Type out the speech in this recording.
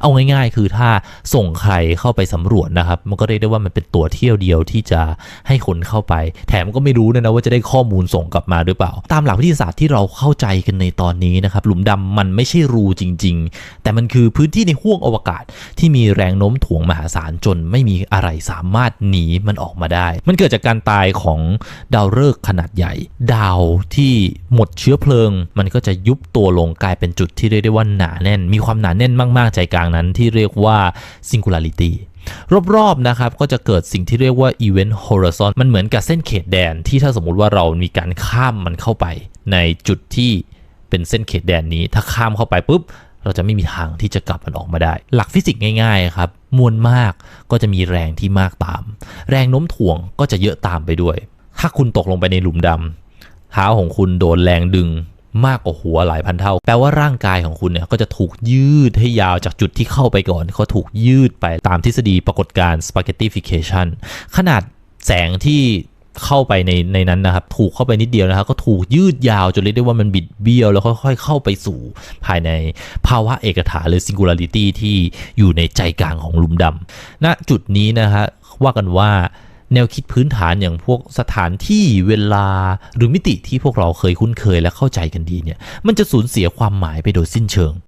เอาง่ายๆ คือถ้าส่งใครเข้าไปสำรวจนะครับ มันก็เรียกได้ว่ามันเป็นตัวเที่ยวเดียวที่จะให้คนเข้าไป แถมก็ไม่รู้ด้วยนะว่าจะได้ข้อมูลส่งกลับมาหรือเปล่า ตามหลักวิทยาศาสตร์ที่เราเข้าใจกันในตอนนี้นะครับ หลุมดำมันไม่ใช่รูจริง ๆ แต่มันคือพื้นที่ในห้วงอวกาศที่มีแรงโน้มถ่วงมหาศาลจนไม่มีอะไรสามารถหนีมันออกมาได้ มันเกิดจากการตายของดาวฤกษ์ขนาดใหญ่ ดาวที่หมดเชื้อเพลิง มันก็จะยุบตัวลงกลายเป็นจุดที่เรียกได้ว่าหนาแน่น มีความหนาแน่นมาก ๆ ใจกลางนั้นที่เรียกว่า singularity รอบๆนะครับก็จะเกิดสิ่งที่เรียกว่า event horizon มันเหมือนกับเส้นเขตแดนที่ถ้าสมมุติว่าเรามีการข้ามมันเข้าไป ในจุดที่เป็นเส้นเขตแดนนี้ ถ้าข้ามเข้าไปปุ๊บ เราจะไม่มีทางที่จะกลับมันออกมาได้ หลักฟิสิกส์ง่ายๆครับมวลมากก็จะมีแรงที่มากตาม แรงโน้มถ่วงก็จะเยอะตามไปด้วย ถ้าคุณตกลงไปในหลุมดำเท้าของคุณโดนแรงดึง มากกว่าหัวหลายพันเท่า แปลว่าร่างกายของคุณเนี่ยก็จะถูกยืดให้ยาวจากจุดที่เข้าไปก่อนเขาถูกยืดไปตามทฤษฎีปรากฏการณ์ spaghettification ขนาดแสงที่เข้าไปในในนั้นนะครับ ถูกเข้าไปนิดเดียวนะครับ ก็ถูกยืดยาวจนเรียกได้ว่ามันบิดเบี้ยว แล้วค่อยๆเข้าไปสู่ภายในภาวะเอกถาหรือ singularity ที่อยู่ในใจกลางของหลุมดำณจุดนี้นะฮะว่ากันว่า แนวคิดพื้นฐานอย่างพวกสถานที่เวลาหรือมิติที่พวกเราเคยคุ้นเคยและเข้าใจกันดีเนี่ยมันจะสูญเสียความหมายไปโดยสิ้นเชิง